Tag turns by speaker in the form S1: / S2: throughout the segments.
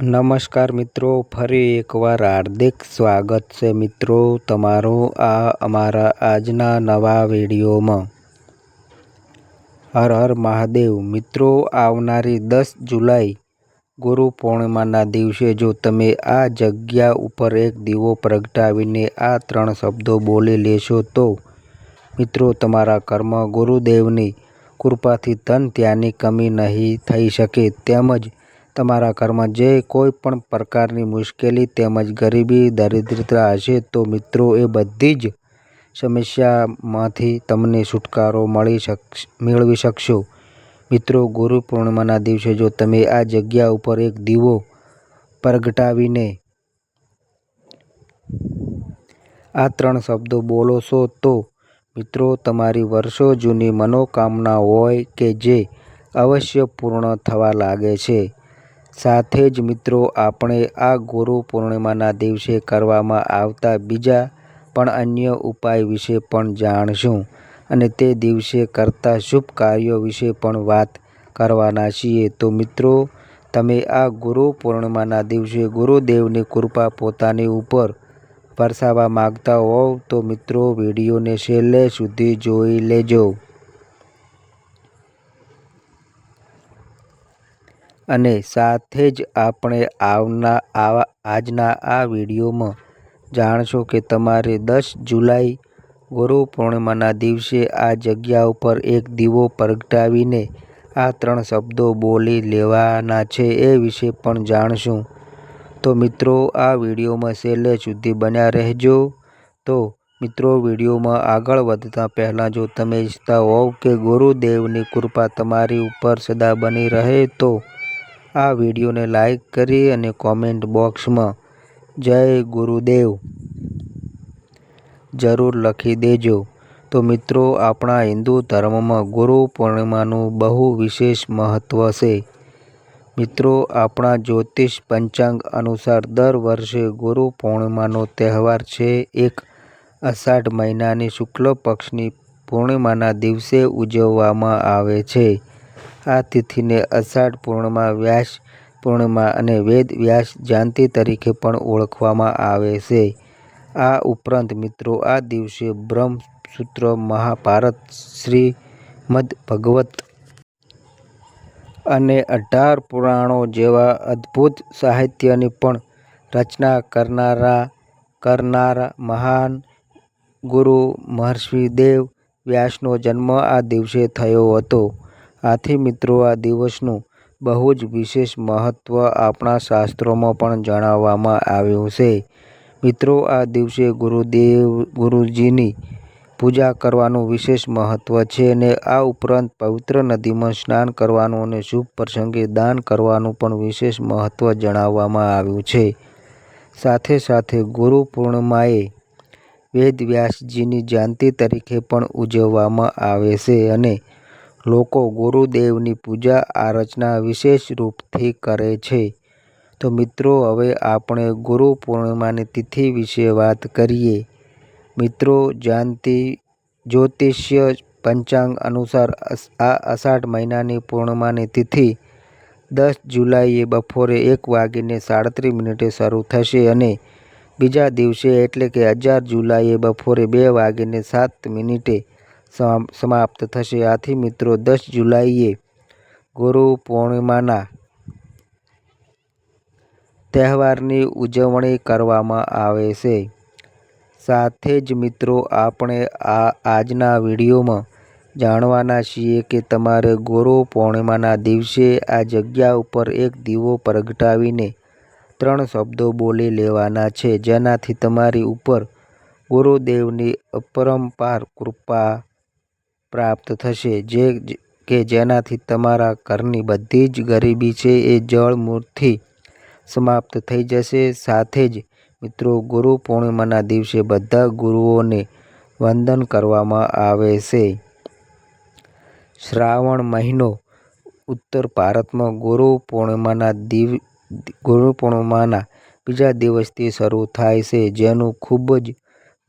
S1: નમસ્કાર મિત્રો, ફરી એકવાર હાર્દિક સ્વાગત છે મિત્રો તમારું આ અમારા આજના નવા વિડીયોમાં. હર હર મહાદેવ. મિત્રો, આવનારી દસ જુલાઈ ગુરુ પૂર્ણિમાના દિવસે જો તમે આ જગ્યા ઉપર એક દીવો પ્રગટાવીને આ ત્રણ શબ્દો બોલી લેશો તો મિત્રો, તમારા કર્મ ગુરુદેવની કૃપાથી ધન ત્યાંની કમી નહીં થઈ શકે. તેમજ તમારા ઘરમાં જે કોઈ પણ પ્રકારની મુશ્કેલી તેમજ ગરીબી, દરિદ્રતા હશે તો મિત્રો એ બધી જ સમસ્યામાંથી તમને છુટકારો મળી શકશ મેળવી શકશો. મિત્રો, ગુરુ પૂર્ણિમાના દિવસે જો તમે આ જગ્યા ઉપર એક દીવો પ્રગટાવીને આ ત્રણ શબ્દો બોલો છો તો મિત્રો તમારી વર્ષો જૂની મનોકામના હોય કે જે અવશ્ય પૂર્ણ થવા લાગે છે. સાથે જ મિત્રો, આપણે આ ગુરુ પૂર્ણિમાના દિવસે કરવામાં આવતા બીજા પણ અન્ય ઉપાય વિશે પણ જાણશું અને તે દિવસે કરતા શુભ કાર્યો વિશે પણ વાત કરવાના છીએ. તો મિત્રો, તમે આ ગુરુ પૂર્ણિમાના દિવસે ગુરુદેવની કૃપા પોતાની ઉપર વરસાવવા માંગતા હોવ તો મિત્રો, વિડીયોને છેલ્લે સુધી જોઈ લેજો. અને સાથે જ આપણે આવના, આવા, આજના આ વિડીયોમાં જાણશો કે તમારે દસ જુલાઈ ગુરુ પૂર્ણિમાના દિવસે આ જગ્યા ઉપર એક દીવો પ્રગટાવીને આ ત્રણ શબ્દો બોલી લેવાના છે એ વિશે પણ જાણશું. તો મિત્રો, આ વિડીયોમાં છેલ્લે સુધી બન્યા રહેજો. તો મિત્રો, વિડીયોમાં આગળ વધતા પહેલાં જો તમે ઈચ્છતા હોવ કે ગુરુદેવની કૃપા તમારી ઉપર સદા બની રહે તો આ વિડીયોને લાઈક કરી અને કોમેન્ટ બોક્સમાં જય ગુરુદેવ. જરૂર લખી દેજો. તો મિત્રો, આપણા હિન્દુ ધર્મમાં ગુરુ પૂર્ણિમાનું બહુ વિશેષ મહત્ત્વ છે. મિત્રો, આપણા જ્યોતિષ પંચાંગ અનુસાર દર વર્ષે ગુરુ પૂર્ણિમાનો તહેવાર છે એક અષાઢ મહિનાની શુક્લ પક્ષની પૂર્ણિમાના દિવસે ઉજવવામાં આવે છે. આ તિથિને અષાઢ પૂર્ણિમા, વ્યાસ પૂર્ણિમા અને વેદ વ્યાસ જયંતી તરીકે પણ ઓળખવામાં આવે છે. આ ઉપરાંત મિત્રો, આ દિવસે બ્રહ્મસૂત્ર મહાભારત શ્રીમદ ભગવત અને અઢાર પુરાણો જેવા અદ્ભુત સાહિત્યની પણ રચના કરનારા કરનારા મહાન ગુરુ મહર્ષિ દેવ વ્યાસનો જન્મ આ દિવસે થયો હતો. આથી મિત્રો, આ દિવસનું બહુ જ વિશેષ મહત્ત્વ આપણા શાસ્ત્રોમાં પણ જણાવવામાં આવ્યું છે. મિત્રો, આ દિવસે ગુરુદેવ, ગુરુજીની પૂજા કરવાનું વિશેષ મહત્ત્વ છે અને આ ઉપરાંત પવિત્ર નદીમાં સ્નાન કરવાનું અને શુભ પ્રસંગે દાન કરવાનું પણ વિશેષ મહત્ત્વ જણાવવામાં આવ્યું છે. સાથે સાથે ગુરુ પૂર્ણિમાએ વેદ વ્યાસજીની જયંતિ તરીકે પણ ઉજવવામાં આવે છે અને લોકો ગુરુદેવની પૂજા આરચના વિશેષ રૂપથી કરે છે. તો મિત્રો, હવે આપણે ગુરુ પૂર્ણિમાની તિથિ વિશે વાત કરીએ. મિત્રો જયંતી જ્યોતિષ્ય પંચાંગ અનુસાર આ અષાઢ મહિનાની પૂર્ણિમાની તિથિ દસ જુલાઈએ બપોરે એક વાગીને સાડત્રીસ મિનિટે શરૂ થશે અને બીજા દિવસે એટલે કે અગિયાર જુલાઈએ બપોરે બે વાગીને સાત મિનિટે સમાપ્ત થશે. આથી મિત્રો, દસ જુલાઈએ ગુરુ પૂર્ણિમાના તહેવારની ઉજવણી કરવામાં આવે છે. સાથે જ મિત્રો, આપણે આ, આજના વિડીયોમાં જાણવાના છીએ કે તમારે ગુરુ પૂર્ણિમાના દિવસે આ જગ્યા ઉપર એક દીવો પ્રગટાવીને ત્રણ શબ્દો બોલી લેવાના છે. જેનાથી તમારી ઉપર ગુરુદેવની અપરંપાર કૃપા પ્રાપ્ત થશે. જે કે જેનાથી તમારા ઘરની બધી જ ગરીબી છે એ જળમૂળથી સમાપ્ત થઈ જશે. સાથે જ, મિત્રો, ગુરુ પૂર્ણિમાના દિવસે બધા ગુરુઓને વંદન કરવામાં આવે છે. શ્રાવણ મહિનો, ઉત્તર ભારતમાં ગુરુ પૂર્ણિમાના દિવ, ગુરુ પૂર્ણિમાના બીજા દિવસથી શરૂ થાય છે, જેનું ખૂબ જ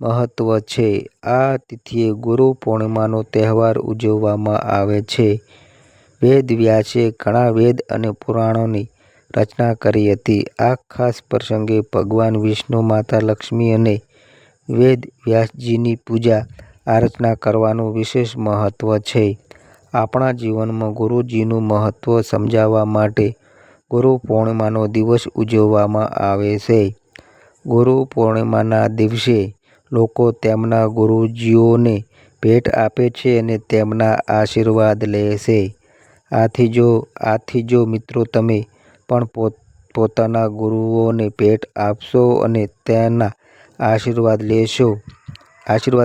S1: મહત્ત્વ છે આ તિથિએ ગુરુ પૂર્ણિમાનો તહેવાર ઉજવવામાં આવે છે વેદ વ્યાસે ઘણા વેદ અને પુરાણોની રચના કરી હતી. આ ખાસ પ્રસંગે ભગવાન વિષ્ણુ, માતા લક્ષ્મી અને વેદ વ્યાસજીની પૂજા આરચના કરવાનું વિશેષ મહત્વ છે. આપણા જીવનમાં ગુરુજીનું મહત્વ સમજાવવા માટે ગુરુ પૂર્ણિમાનો દિવસ ઉજવવામાં આવે છે. ગુરુ પૂર્ણિમાના દિવસે લોકો તેમના ગુરુજીઓને ભેટ આપે છે અને તેમના આશીર્વાદ લે છે. આથી જો મિત્રો તમે પણ પોત, પોતાના ગુરુઓને ભેટ આપશો અને તેના આશીર્વાદ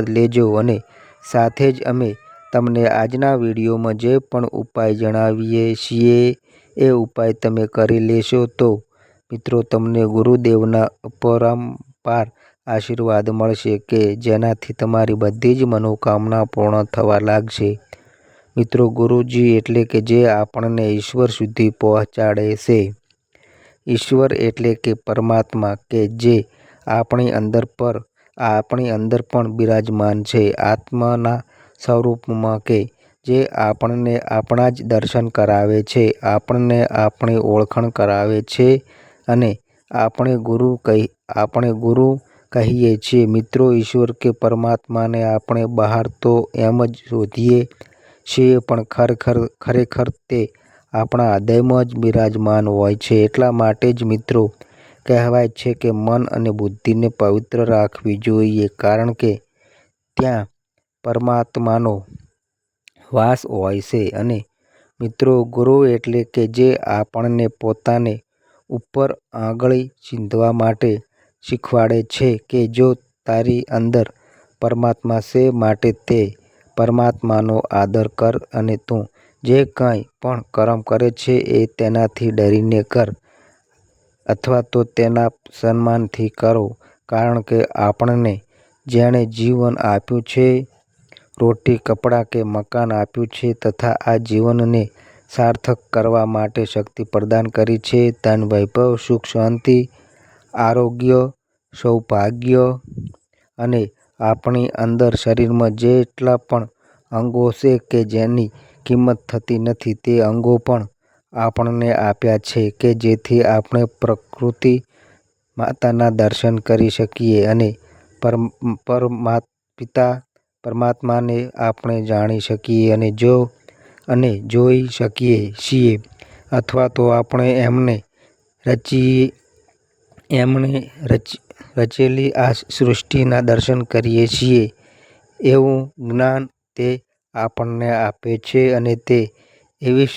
S1: લેજો અને સાથે જ અમે તમને આજના વિડીયોમાં જે પણ ઉપાય જણાવીએ છીએ, એ ઉપાય તમે કરી લેશો તો મિત્રો તમને ગુરુદેવના અપરંપાર આશીર્વાદ મળશે કે જેનાથી તમારી બધી જ મનોકામના પૂર્ણ થવા લાગશે. મિત્રો ગુરુજી એટલે કે જે આપણને ઈશ્વર સુધી પહોંચાડે છે. ઈશ્વર એટલે કે પરમાત્મા કે જે આપણી અંદર પર આપણી અંદર પણ બિરાજમાન છે આત્માના સ્વરૂપમાં કે જે આપણને આપણા જ દર્શન કરાવે છે, આપણને આપણી ઓળખાણ કરાવે છે અને આપણે ગુરુ કહી આપણે ગુરુ કહીએ છીએ. મિત્રો, ઈશ્વર કે પરમાત્માને આપણે બહાર તો એમ જ શોધીએ છીએ, પણ ખરેખર ખરેખર તે આપણા હૃદયમાં જ બિરાજમાન હોય છે. એટલા માટે જ, મિત્રો, કહેવાય છે કે મન અને બુદ્ધિને પવિત્ર રાખવી જોઈએ, કારણ કે ત્યાં પરમાત્માનો વાસ હોય છે અને, મિત્રો, ગુરુ એટલે કે જે આપણને પોતાને ઉપર આંગળી ચીંધવા માટે શીખવાડે છે કે જો તારી અંદર પરમાત્મા છે માટે તે પરમાત્માનો આદર કર અને તું જે કંઈ પણ કર્મ કરે છે એ તેનાથી ડરીને કર અથવા તો તેના સન્માનથી કરો. કારણ કે આપણને જેણે જીવન આપ્યું છે, રોટી, કપડાં કે મકાન આપ્યું છે તથા આ જીવનને સાર્થક કરવા માટે શક્તિ પ્રદાન કરી છે, ધન, વૈભવ, સુખ, શાંતિ, આરોગ્ય, સૌભાગ્ય અને આપણી અંદર શરીરમાં જેટલા પણ અંગો છે કે જેની કિંમત થતી નથી, તે અંગો પણ આપણને આપ્યા છે કે જેથી આપણે પ્રકૃતિ માતાના દર્શન કરી શકીએ અને પરમપિતા પરમાત્માને આપણે જાણી શકીએ અને જો, અને જોઈ શકીએ છીએ અથવા તો આપણે એમણે રચેલી આ સૃષ્ટિના દર્શન કરીએ છીએ એવું જ્ઞાન તે આપણને આપે છે અને તે એવી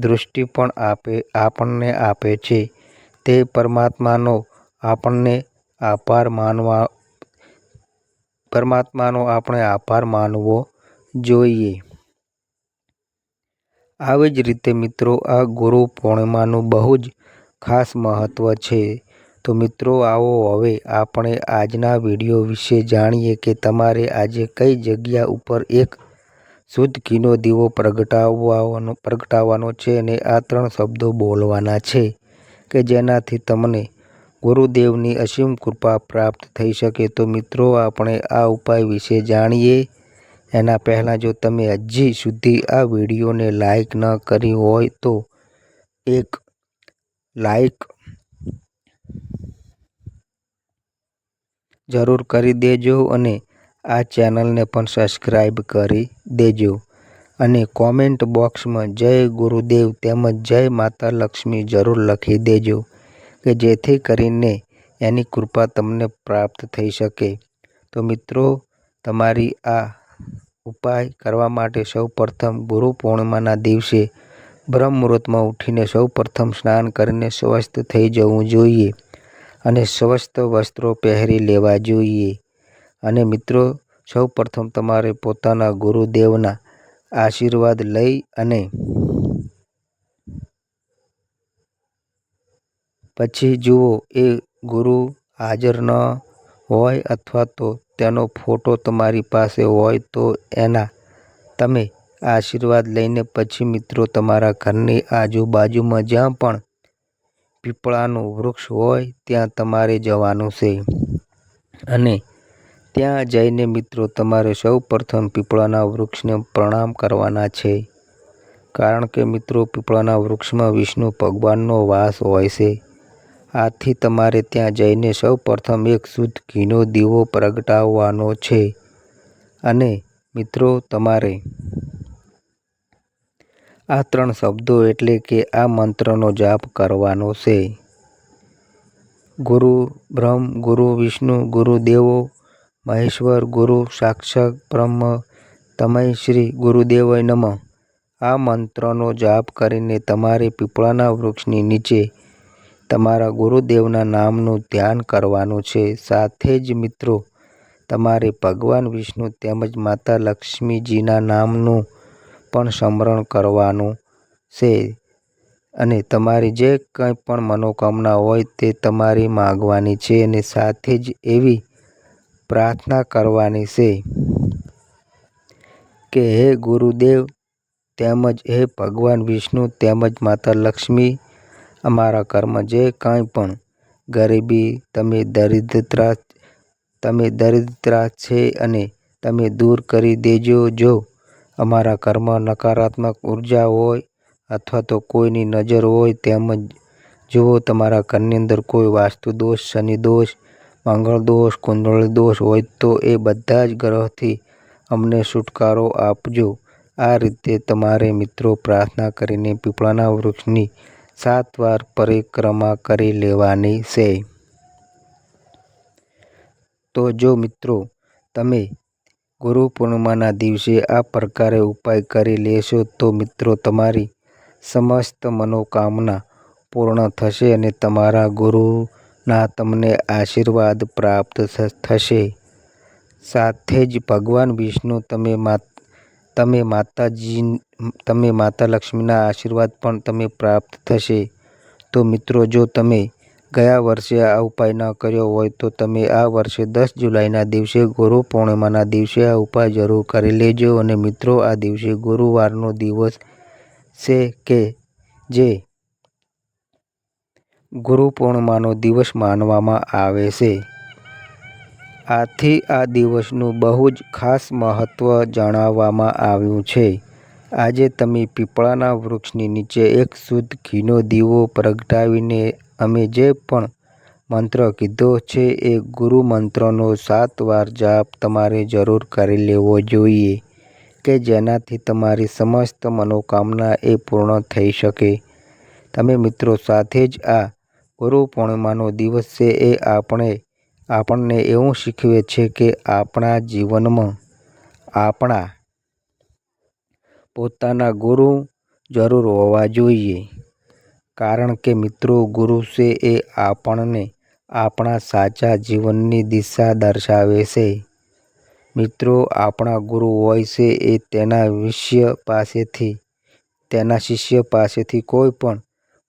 S1: દૃષ્ટિ પણ આપે, આપણને આપે છે તે પરમાત્માનો આપણને આભાર માનવા, પરમાત્માનો આપણે આભાર માનવો જોઈએ. આવી જ રીતે મિત્રો આ ગુરુ પૂર્ણિમાનું બહુ જ ખાસ મહત્ત્વ છે. તો મિત્રો આવો હવે આપણે આજના વીડિયો વિશે જાણીએ કે તમારે આજે કઈ જગ્યા ઉપર એક શુદ્ધ ઘીનો દીવો પ્રગટાવવાનો પ્રગટાવવાનો છે અને આ ત્રણ શબ્દો બોલવાના છે કે જેનાથી તમને ગુરુદેવની અસીમ કૃપા પ્રાપ્ત થઈ શકે. તો મિત્રો આપણે આ ઉપાય વિશે જાણીએ એના પહેલાં જો તમે હજી સુધી આ વિડીયોને લાઈક ન કરી હોય તો એક લાઈક જરૂર કરી દેજો અને આ ચેનલને પણ સબસ્ક્રાઈબ કરી દેજો અને કોમેન્ટ બોક્સમાં જય ગુરુદેવ તેમજ જય માતા લક્ષ્મી જરૂર લખી દેજો, કે જેથી કરીને એની કૃપા તમને પ્રાપ્ત થઈ શકે. તો મિત્રો, તમારી આ ઉપાય કરવા માટે સૌપ્રથમ ગુરુ પૂર્ણિમાના દિવસે બ્રહ્મ મુહૂર્તમાં ઉઠીને સૌપ્રથમ સ્નાન કરીને સ્વસ્થ થઈ જવું જોઈએ અને સ્વસ્થ વસ્ત્રો પહેરી લેવા જોઈએ. અને મિત્રો, સૌપ્રથમ તમારે પોતાના ગુરુદેવના આશીર્વાદ લઈ અને પછી જુઓ, એ ગુરુ હાજર ન હોય અથવા તો તેનો ફોટો તમારી પાસે હોય તો એના તમે આશીર્વાદ લઈને પછી મિત્રો તમારા ઘરની આજુબાજુમાં જ્યાં પણ પીપળાનું વૃક્ષ હોય ત્યાં તમારે જવાનું છે. અને ત્યાં જઈને મિત્રો તમારે સૌપ્રથમ પીપળાના વૃક્ષને પ્રણામ કરવાના છે. કારણ કે મિત્રો પીપળાના વૃક્ષમાં વિષ્ણુ ભગવાનનો વાસ હોય છે. આથી તમારે ત્યાં જઈને સૌ પ્રથમ એક શુદ્ધ ઘીનો દીવો પ્રગટાવવાનો છે. અને મિત્રો તમારે આ ત્રણ શબ્દો એટલે કે આ મંત્રનો જાપ કરવાનો છે. ગુરુ બ્રહ્મ, ગુરુ વિષ્ણુ, ગુરુ દેવો, મહેશ્વર, ગુરુ સાક્ષક બ્રહ્મ, તમય શ્રી ગુરુદેવય નમઃ આ મંત્રનો જાપ કરીને તમારે પીપળાના વૃક્ષની નીચે તમારા ગુરુદેવના નામનું ધ્યાન કરવાનું છે. સાથે જ મિત્રો, તમારે ભગવાન વિષ્ણુ તેમજ માતા લક્ષ્મીજીના નામનું પણ સ્મરણ કરવાનું છે અને તમારી જે કંઈ પણ મનોકામના હોય તે તમારી માગવાની છે અને સાથે જ એવી પ્રાર્થના કરવાની છે કે હે ગુરુદેવ, તેમજ હે ભગવાન વિષ્ણુ, તેમજ માતા લક્ષ્મી, અમારા કર્મ જે કાંઈ પણ ગરીબી, તમે દરિદ્રતા તમે દરિદ્રતા છે અને તમે દૂર કરી દેજો. જો અમારા ઘરમાં નકારાત્મક ઊર્જા હોય અથવા તો કોઈની નજર હોય તેમજ જો તમારા ઘરની અંદર કોઈ વાસ્તુ દોષ, શનિ દોષ, મંગળ દોષ, કુંડળી દોષ હોય તો એ બધા જ ગ્રહથી અમને છુટકારો આપજો. આ રીતે તમારે મિત્રો પ્રાર્થના કરીને પીપળાના વૃક્ષની સાત વાર પરિક્રમા કરી લેવાની છે. તો જો મિત્રો, તમે ગુરુપૂર્ણિમાના દિવસે આ પ્રકારે ઉપાય કરી લેશો તો મિત્રો તમારી સમસ્ત મનોકામના પૂર્ણ થશે અને તમારા ગુરુના તમને આશીર્વાદ પ્રાપ્ત થશે. સાથે જ ભગવાન વિષ્ણુ તમે તમે માતાજી તમે માતા લક્ષ્મીના આશીર્વાદ પણ તમે પ્રાપ્ત થશે. તો મિત્રો જો તમે ગયા વર્ષે આ ઉપાય ન કર્યો હોય તો તમે આ વર્ષે દસ જુલાઈના દિવસે ગુરુ પૂર્ણિમાના દિવસે આ ઉપાય જરૂર કરી લેજો અને મિત્રો, આ દિવસે ગુરુવારનો દિવસ છે કે જે ગુરુપૂર્ણિમાનો દિવસ માનવામાં આવે છે. આથી આ દિવસનું બહુ જ ખાસ મહત્ત્વ જણાવવામાં આવ્યું છે. આજે તમે પીપળાના વૃક્ષની નીચે એક શુદ્ધ ઘીનો દીવો પ્રગટાવીને અમે જે પણ મંત્ર કીધો છે એ ગુરુ મંત્રનો સાત વાર જાપ તમારે જરૂર કરી લેવો જોઈએ કે જેનાથી તમારી સમસ્ત મનોકામના એ પૂર્ણ થઈ શકે. તમે મિત્રો સાથે જ આ ગુરુ પૂર્ણિમાનો દિવસ છે એ આપણે, આપણને એવું શીખવે છે કે આપણા જીવનમાં આપણા પોતાના ગુરુ જરૂર હોવા જોઈએ. કારણ કે મિત્રો, ગુરુ છે એ આપણને આપણા સાચા જીવનની દિશા દર્શાવે છે. મિત્રો, આપણા ગુરુ હોય છે એ તેના વિષ્ય પાસેથી, તેના શિષ્ય પાસેથી કોઈ પણ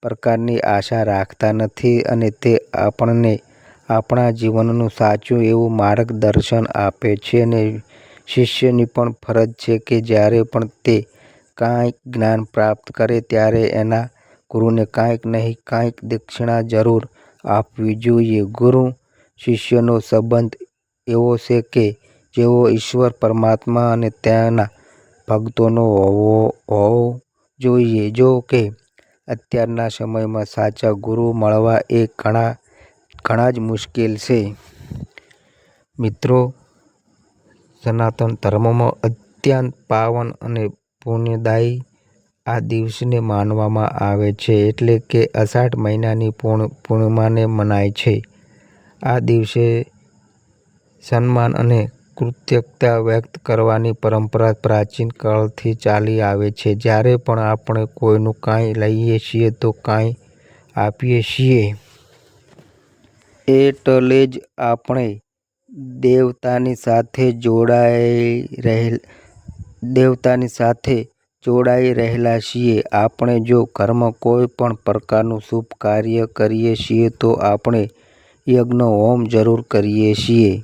S1: પ્રકારની આશા રાખતા નથી અને તે આપણને આપણા જીવનનું સાચું એવું માર્ગદર્શન આપે છે અને શિષ્યની પણ ફરજ છે કે જ્યારે પણ તે કાંઈક જ્ઞાન પ્રાપ્ત કરે ત્યારે એના ગુરુને કાંઈક નહીં, કાંઈક દક્ષિણા જરૂર આપવી જોઈએ. ગુરુ શિષ્યનો સંબંધ એવો છે કે જેવો ઈશ્વર, પરમાત્મા અને તેના ભક્તોનો હોવો હોવો જોઈએ. જો કે અત્યારના સમયમાં સાચા ગુરુ મળવા એ ઘણા ઘણા જ મુશ્કેલ છે. મિત્રો, સનાતન ધર્મમાં અત્યંત પાવન અને પુણ્યદાયી આ દિવસને માનવામાં આવે છે એટલે કે અષાઢ મહિનાની પૂર્ણ, પૂર્ણિમાને મનાય છે. આ દિવસે સન્માન અને કૃતજ્ઞતા વ્યક્ત કરવાની પરંપરા પ્રાચીન કાળથી ચાલી આવે છે. જ્યારે પણ આપણે કોઈનું કાંઈ લઈએ છીએ તો કાંઈ આપીએ છીએ. એટલે જ આપણે દેવતાની સાથે જોડાઈ રહેલ દેવતાની સાથે જોડાઈ રહેલા છીએ. આપણે જો ઘરમાં કોઈ પણ પ્રકારનું શુભ કાર્ય કરીએ છીએ તો આપણે યજ્ઞ હોમ જરૂર કરીએ છીએ.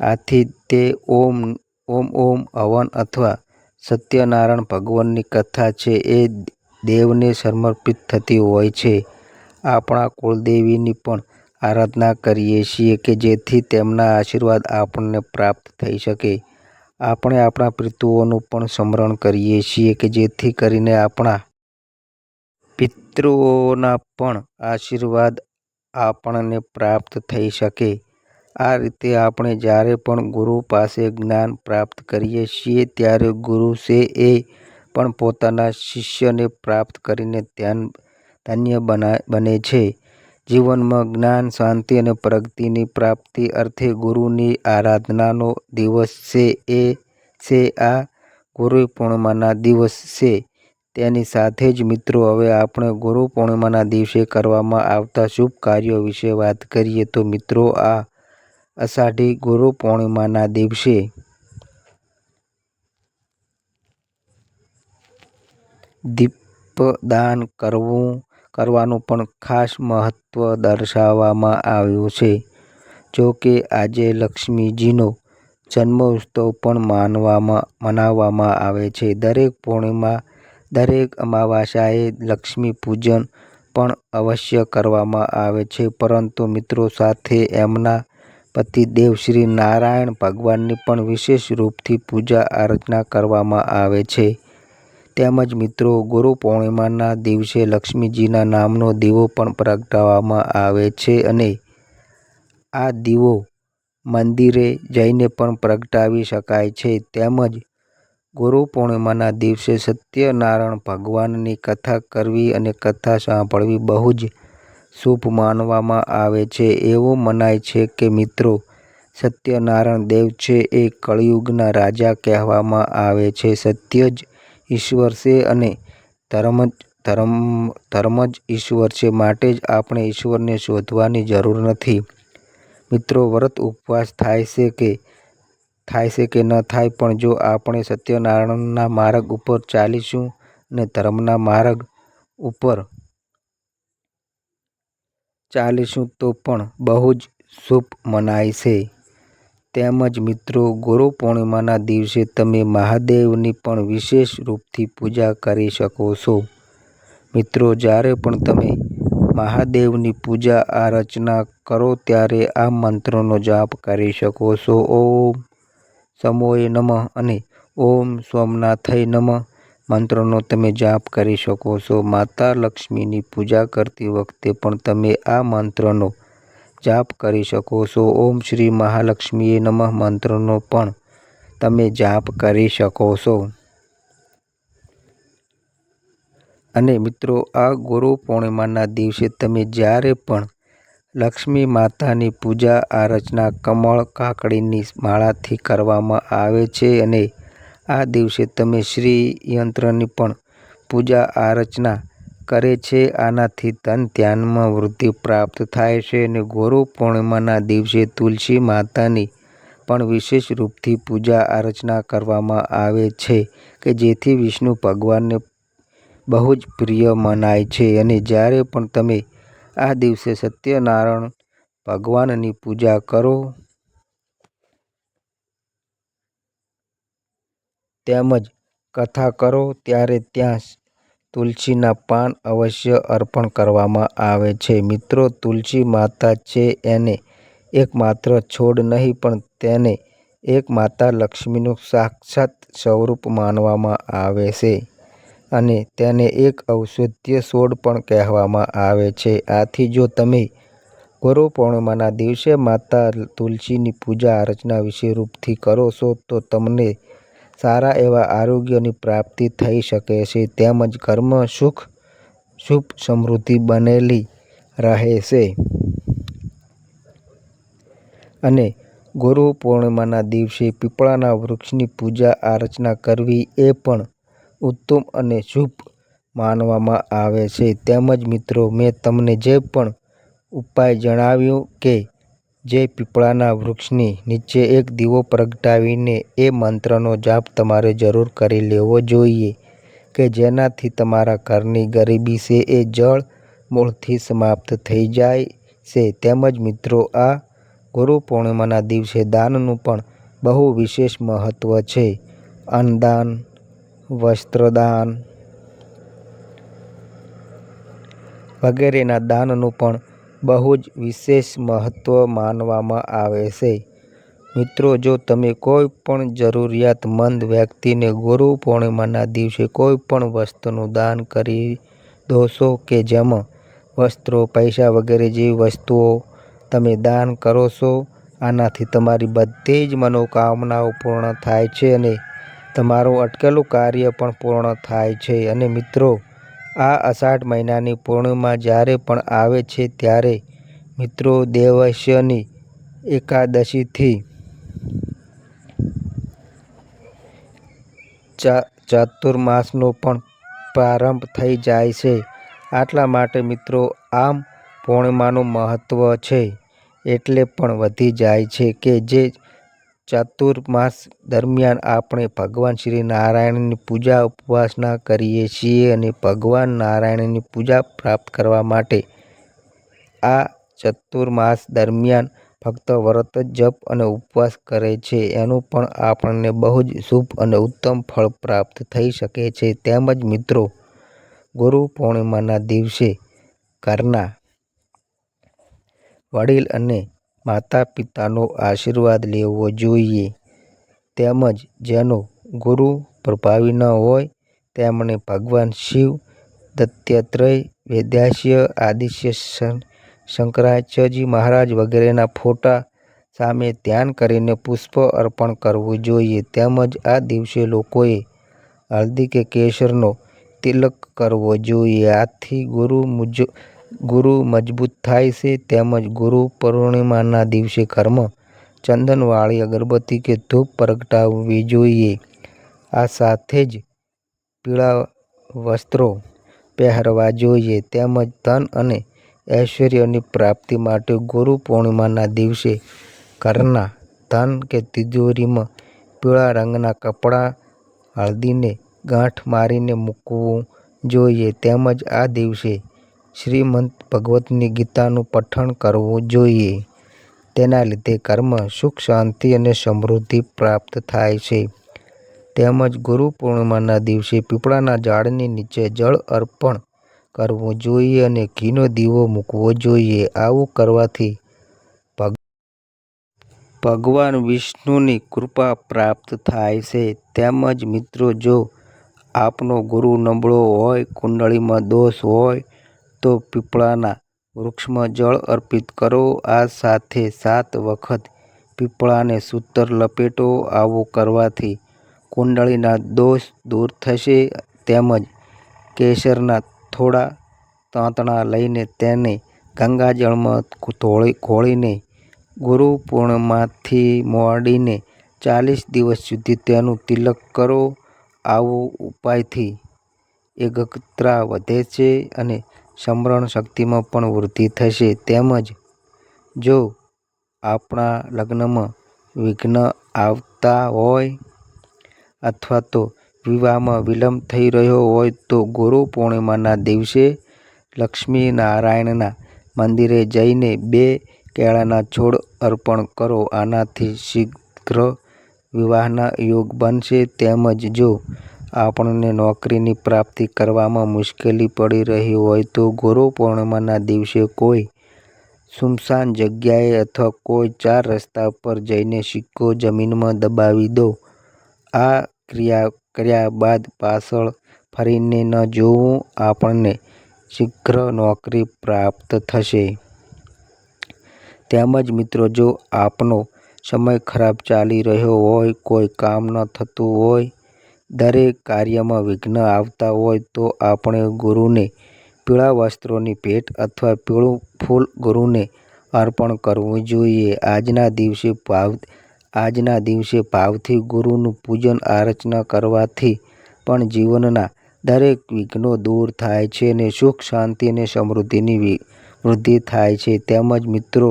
S1: આથી તે ઓમ ઓમ, હવન અથવા સત્યનારાયણ ભગવાનની કથા છે એ દેવને સમર્પિત થતી હોય છે. આપણા કુળદેવીની પણ આરાધના કરીએ છીએ કે જેથી તેમના આશીર્વાદ આપણને પ્રાપ્ત થઈ શકે. આપણે આપણા પિતૃઓનું પણ સ્મરણ કરીએ છીએ કે જેથી કરીને આપણા પિતૃઓના પણ આશીર્વાદ આપણને પ્રાપ્ત થઈ શકે. આ રીતે આપણે જ્યારે પણ ગુરુ પાસે જ્ઞાન પ્રાપ્ત કરીએ છીએ, ત્યારે ગુરુ છે એ પણ પોતાના શિષ્યને પ્રાપ્ત કરીને ધ્યાન, ધન્ય બના, બને છે. જીવનમાં જ્ઞાન, શાંતિ અને પ્રગતિની પ્રાપ્તિ અર્થે ગુરુની આરાધનાનો દિવસ છે એ છે આ ગુરુપૂર્ણિમાના દિવસ છે. તેની સાથે જ મિત્રો હવે આપણે ગુરુપૂર્ણિમાના દિવસે કરવામાં આવતા શુભ કાર્યો વિશે વાત કરીએ તો મિત્રો આ અષાઢી ગુરુપૂર્ણિમાના દિવસે દીપદાન કરવાનું પણ ખાસ મહત્ત્વ દર્શાવવામાં આવ્યું છે. જો કે આજે લક્ષ્મીજીનો જન્મોત્સવ પણ માનવામાં મનાવવામાં આવે છે. દરેક પૂર્ણિમા, દરેક અમાવાસ્યાએ લક્ષ્મી પૂજન પણ અવશ્ય કરવામાં આવે છે પરંતુ મિત્રો સાથે એમના પતિદેવ શ્રી નારાયણ ભગવાનની પણ વિશેષ રૂપથી પૂજા અર્ચના કરવામાં આવે છે. તેમજ મિત્રો ગુરુપૂર્ણિમાના દિવસે લક્ષ્મીજીના નામનો દીવો પણ પ્રગટાવવામાં આવે છે અને આ દીવો મંદિરે જઈને પણ પ્રગટાવી શકાય છે. તેમજ ગુરુપૂર્ણિમાના દિવસે સત્યનારાયણ ભગવાનની કથા કરવી અને કથા સાંભળવી બહુ જ શુભ માનવામાં આવે છે. એવું મનાય છે કે મિત્રો, સત્યનારાયણ દેવ છે એ કળિયુગના રાજા કહેવામાં આવે છે. સત્ય જ ઈશ્વર છે અને ધર્મ જ, ધર્મ ધર્મ જ ઈશ્વર છે માટે જ આપણે ઈશ્વરને શોધવાની જરૂર નથી. મિત્રો, વ્રત ઉપવાસ થાય છે કે ન થાય પણ જો આપણે સત્યનારાયણના માર્ગ ઉપર ચાલીશું અને ધર્મના માર્ગ ઉપર ચાલીશું તો પણ બહુ જ શુભ મનાય છે. તેમજ મિત્રો ગુરુપૂર્ણિમાના દિવસે તમે મહાદેવની પણ વિશેષ રૂપથી પૂજા કરી શકો છો. મિત્રો, જ્યારે પણ તમે મહાદેવની પૂજા આરચના કરો ત્યારે આ મંત્રનો જાપ કરી શકો છો. ઓમ સમોય નમઃ અને ઓમ સોમનાથય નમઃ મંત્રનો તમે જાપ કરી શકો છો. માતા લક્ષ્મીની પૂજા કરતી વખતે પણ તમે આ મંત્રનો જાપ કરી શકો છો. ઓમ શ્રી મહાલક્ષ્મીએ નમઃ મંત્રનો પણ તમે જાપ કરી શકો છો. અને મિત્રો, આ ગુરુ પૂર્ણિમાના દિવસે તમે જ્યારે પણ લક્ષ્મી માતાની પૂજા આરચના કમળ, કાકડીની માળાથી કરવામાં આવે છે અને આ દિવસે તમે શ્રી યંત્રની પણ પૂજા અર્ચના કરે છે આનાથી ધન ધ્યાનમાં વૃદ્ધિ પ્રાપ્ત થાય છે. અને ગુરુપૂર્ણિમાના દિવસે તુલસી માતાની પણ વિશેષ રૂપથી પૂજા અર્ચના કરવામાં આવે છે કે જેથી વિષ્ણુ ભગવાનને બહુ જ પ્રિય મનાય છે. અને જ્યારે પણ તમે આ દિવસે સત્યનારાયણ ભગવાનની પૂજા કરો તેમજ કથા કરો, ત્યારે ત્યાં તુલસીના પાન અવશ્ય અર્પણ કરવામાં આવે છે. મિત્રો, તુલસી માતા છે એને એકમાત્ર છોડ નહીં, પણ તેને એક માતા લક્ષ્મીનું સાક્ષાત સ્વરૂપ માનવામાં આવે છે અને તેને એક ઔષધીય છોડ પણ કહેવામાં આવે છે. આથી જો તમે ગુરુપૂર્ણિમાના દિવસે માતા તુલસીની પૂજા અર્ચના વિશે રૂપથી કરો છો, તો તમને સારા એવા આરોગ્યની પ્રાપ્તિ થઈ શકે છે તેમજ ઘરમાં સુખ, સુખ સમૃદ્ધિ બનેલી રહે છે. અને ગુરુ પૂર્ણિમાના દિવસે પીપળાના વૃક્ષની પૂજા આરચના કરવી એ પણ ઉત્તમ અને શુભ માનવામાં આવે છે. તેમજ મિત્રો મેં તમને જે પણ ઉપાય જણાવ્યું કે જે પીપળાના વૃક્ષની નીચે એક દીવો પ્રગટાવીને એ મંત્રનો જાપ તમારે જરૂર કરી લેવો જોઈએ કે જેનાથી તમારા ઘરની ગરીબી છે એ જળ મૂળથી સમાપ્ત થઈ જાય છે. તેમજ મિત્રો આ ગુરુપૂર્ણિમાના દિવસે દાનનું પણ બહુ વિશેષ મહત્ત્વ છે. અન્નદાન, વસ્ત્રદાન વગેરેના દાનનું પણ બહુ જ વિશેષ મહત્ત્વ માનવામાં આવે છે. મિત્રો, જો તમે કોઈ પણ જરૂરિયાતમંદ વ્યક્તિને ગુરુ પૂર્ણિમાના દિવસે કોઈ પણ વસ્તુનું દાન કરી દો છો કે જેમાં વસ્ત્રો, પૈસા વગેરે જેવી વસ્તુઓ તમે દાન કરો છો, આનાથી તમારી બધી જ મનોકામનાઓ પૂર્ણ થાય છે અને તમારું અટકેલું કાર્ય પણ પૂર્ણ થાય છે અને મિત્રો આ અષાઢ મહિનાની પૂર્ણિમા જ્યારે પણ આવે છે ત્યારે મિત્રો દેવસ્યની એકાદશીથી ચાતુર્માસનો પણ પ્રારંભ થઈ જાય છે. આટલા માટે મિત્રો આમ પૂર્ણિમાનું મહત્ત્વ છે. એટલે પણ વધી જાય છે કે જે ચાતુર્માસ દરમિયાન આપણે ભગવાન શ્રી નારાયણની પૂજા ઉપવાસના કરીએ છીએ અને ભગવાન નારાયણની પૂજા પ્રાપ્ત કરવા માટે આ ચતુર્માસ દરમિયાન ફક્ત વ્રત, જપ અને ઉપવાસ કરે છે. એનું પણ આપણને બહુ જ શુભ અને ઉત્તમ ફળ પ્રાપ્ત થઈ શકે છે. તેમજ મિત્રો, ગુરુ પૂર્ણિમાના દિવસે ઘરના વડીલ અને માતા પિતાનો આશીર્વાદ લેવો જોઈએ. તેમજ જેનો ગુરુ પ્રભાવી ન હોય, તેમણે ભગવાન શિવ, દત્તાત્રેય, વેદ્યાશ્ય, આદિશ્ય શંકરાચાર્યજી મહારાજ વગેરેના ફોટા સામે ધ્યાન કરીને પુષ્પ અર્પણ કરવું જોઈએ. તેમજ આ દિવસે લોકોએ હલ્દી કે કેસરનો તિલક કરવો જોઈએ. આથી ગુરુ ગુરુ મજબૂત થાય છે તેમજ ગુરુ પૂર્ણિમાના દિવસે ઘરમાં ચંદનવાળી અગરબત્તી કે ધૂપ પ્રગટાવવી જોઈએ. આ સાથે જ પીળા વસ્ત્રો પહેરવા જોઈએ તેમજ ધન અને ઐશ્વર્યની પ્રાપ્તિ માટે ગુરુ પૂર્ણિમાના દિવસે ઘરના ધન કે તિજોરીમાં પીળા રંગના કપડાં હળદીને ગાંઠ મારીને મૂકવું જોઈએ તેમજ આ દિવસે શ્રીમદ્ ભગવદ્ ગીતાનું પઠણ કરવું જોઈએ. તેના લીધે કર્મ, સુખ, શાંતિ અને સમૃદ્ધિ પ્રાપ્ત થાય છે. તેમજ ગુરુ પૂર્ણિમાના દિવસે પીપળાના ઝાડની નીચે જળ અર્પણ કરવું જોઈએ અને ઘીનો દીવો મૂકવો જોઈએ. આવું કરવાથી ભગવાન વિષ્ણુની કૃપા પ્રાપ્ત થાય છે. તેમજ મિત્રો, જો આપનો ગુરુ નબળો હોય, કુંડળીમાં દોષ હોય તો પીપળાના વૃક્ષમાં જળ અર્પિત કરો. આ સાથે સાત વખત પીપળાને સૂતર લપેટો આવું કરવાથી કુંડળીના દોષ દૂર થશે. તેમજ કેસરના થોડા તાંતણા લઈને તેને ગંગાજળમાં ધોળી, ઘોળીને ગુરુ મોડીને ચાલીસ દિવસ સુધી તેનું તિલક કરો. આવો ઉપાયથી એકાગ્રતા વધે છે અને સ્મરણ શક્તિમાં પણ વૃદ્ધિ થશે. તેમજ જો આપણા લગ્નમાં વિઘ્ન આવતા હોય અથવા તો વિવાહમાં વિલંબ થઈ રહ્યો હોય તો ગુરુ પૂર્ણિમાના દિવસે લક્ષ્મી નારાયણના મંદિરે જઈને બે કેળાના છોડ અર્પણ કરો. આનાથી શીઘ્ર વિવાહના યોગ બનશે. તેમજ જો આપણને નોકરીની પ્રાપ્તિ કરવામાં મુશ્કેલી પડી રહી હોય તો ગુરુ પૂર્ણિમાના દિવસે કોઈ સુમસાન જગ્યાએ અથવા કોઈ ચાર રસ્તા પર જઈને સિક્કો જમીનમાં દબાવી દો. આ ક્રિયા કર્યા બાદ પાછળ ફરીને ન જોવું આપણને શીઘ્ર નોકરી પ્રાપ્ત થશે. તેમજ મિત્રો, જો આપનો સમય ખરાબ ચાલી રહ્યો હોય, કોઈ કામ ન થતું હોય દરેક કાર્યમાં વિઘ્ન આવતા હોય તો આપણે ગુરુને પીળા વસ્ત્રોની ભેટ અથવા પીળું ફૂલ ગુરુને અર્પણ કરવું જોઈએ. આજના દિવસે ભાવ, આજના દિવસે ભાવથી ગુરુનું પૂજન, આરચના કરવાથી પણ જીવનના દરેક વિઘ્નો દૂર થાય છે અને સુખ, શાંતિ અને સમૃદ્ધિની વૃદ્ધિ થાય છે. તેમજ મિત્રો,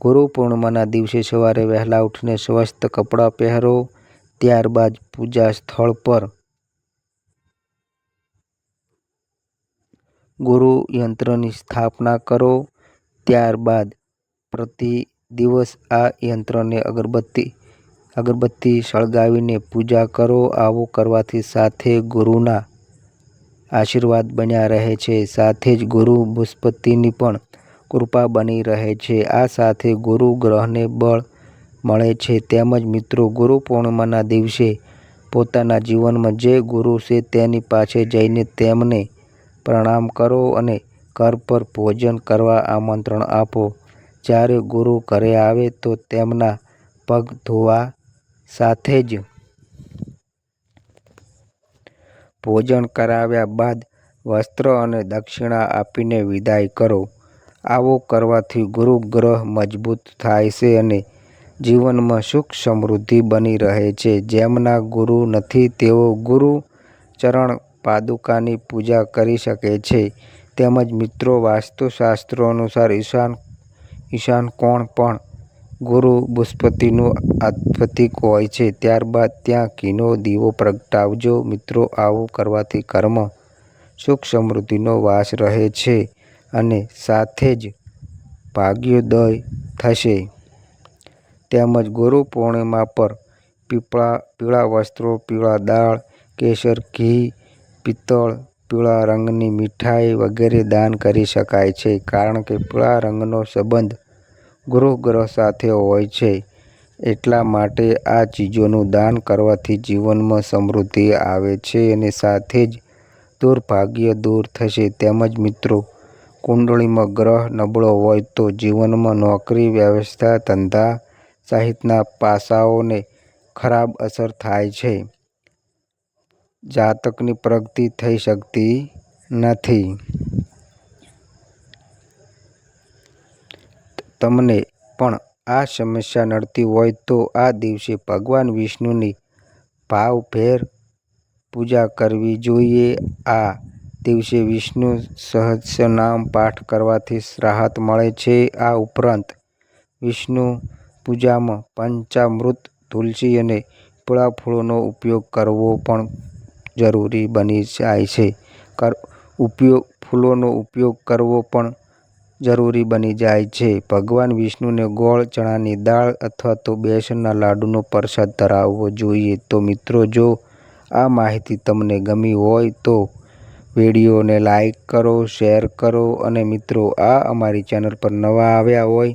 S1: ગુરુ પૂર્ણિમાના દિવસે સવારે વહેલા ઉઠીને સ્વસ્થ કપડાં પહેરો. ત્યારબાદ પૂજા સ્થળ પર ગુરુ યંત્રની સ્થાપના કરો. ત્યારબાદ પ્રતિ દિવસ આ યંત્રને અગરબત્તી અગરબત્તી સળગાવીને પૂજા કરો. આવું કરવાથી સાથે ગુરુના આશીર્વાદ બન્યા રહે છે. સાથે જ ગુરુ બૃહસ્પતિની પણ કૃપા બની રહે છે. આ સાથે ગુરુ ગ્રહને બળ મળે છે. તેમજ મિત્રો, ગુરુ પૂર્ણિમાના દિવસે પોતાના જીવનમાં જે ગુરુ છે તેની પાસે જઈને તેમને પ્રણામ કરો અને ઘર પર ભોજન કરવા આમંત્રણ આપો. જ્યારે ગુરુ ઘરે આવે તો તેમના પગ ધોવા સાથે જ ભોજન કરાવ્યા બાદ વસ્ત્ર અને દક્ષિણા આપીને વિદાય કરો. આવું કરવાથી ગુરુ ગ્રહ મજબૂત થાય છે અને જીવનમાં સુખ સમૃદ્ધિ બની રહે છે. જેમના ગુરુ નથી, તેઓ ગુરુ ચરણ પાદુકાની પૂજા કરી શકે છે. તેમજ મિત્રો વાસ્તુ શાસ્ત્ર અનુસાર ઈશાન ઈશાન કોણ પણ ગુરુ બૃહસ્પતિનું આત્મતિક હોય છે. ત્યારબાદ ત્યાં ઘીનો દીવો પ્રગટાવજો. મિત્રો, આવું કરવાથી કર્મ, સુખ સમૃદ્ધિનો વાસ રહે છે અને સાથે જ ભાગ્યોદય થશે. તેમજ ગુરુ પૂર્ણિમા પર પીપળા, પીળા વસ્ત્રો, પીળા દાળ, કેસર, ઘી, પિત્તળ, પીળા રંગની મીઠાઈ વગેરે દાન કરી શકાય છે. કારણ કે પીળા રંગનો સંબંધ ગુરુ ગ્રહ સાથે હોય છે, એટલા માટે આ ચીજોનું દાન કરવાથી જીવનમાં સમૃદ્ધિ આવે છે અને સાથે જ દુર્ભાગ્ય દૂર થશે. તેમજ મિત્રો, કુંડળીમાં ગ્રહ નબળો હોય તો જીવનમાં નોકરી વ્યવસ્થા ધંધા સહિતના પાસાઓને ખરાબ અસર થાય છે. જાતકની પ્રગતિ થઈ શકતી નથી. તમને પણ આ સમસ્યા નડતી હોય તો આ દિવસે ભગવાન વિષ્ણુની ભાવભેર પૂજા કરવી જોઈએ. આ દિવસે વિષ્ણુ સહસ્રનામ પાઠ કરવાથી રાહત મળે છે. આ ઉપરાંત વિષ્ણુ પૂજામાં પંચામૃત, તુલસી અને પીળા ફૂલોનો ઉપયોગ કરવો પણ જરૂરી બની જાય છે. કર ઉપયોગ ફૂલોનો ઉપયોગ કરવો પણ જરૂરી બની જાય છે. ભગવાન વિષ્ણુને ગોળ, ચણાની દાળ અથવા તો બેસનના લાડુનો પ્રસાદ ધરાવવો જોઈએ. તો મિત્રો, જો આ માહિતી તમને ગમી હોય તો વિડીયોને લાઈક કરો, શેર કરો અને મિત્રો, આ અમારી ચેનલ પર નવા આવ્યા હોય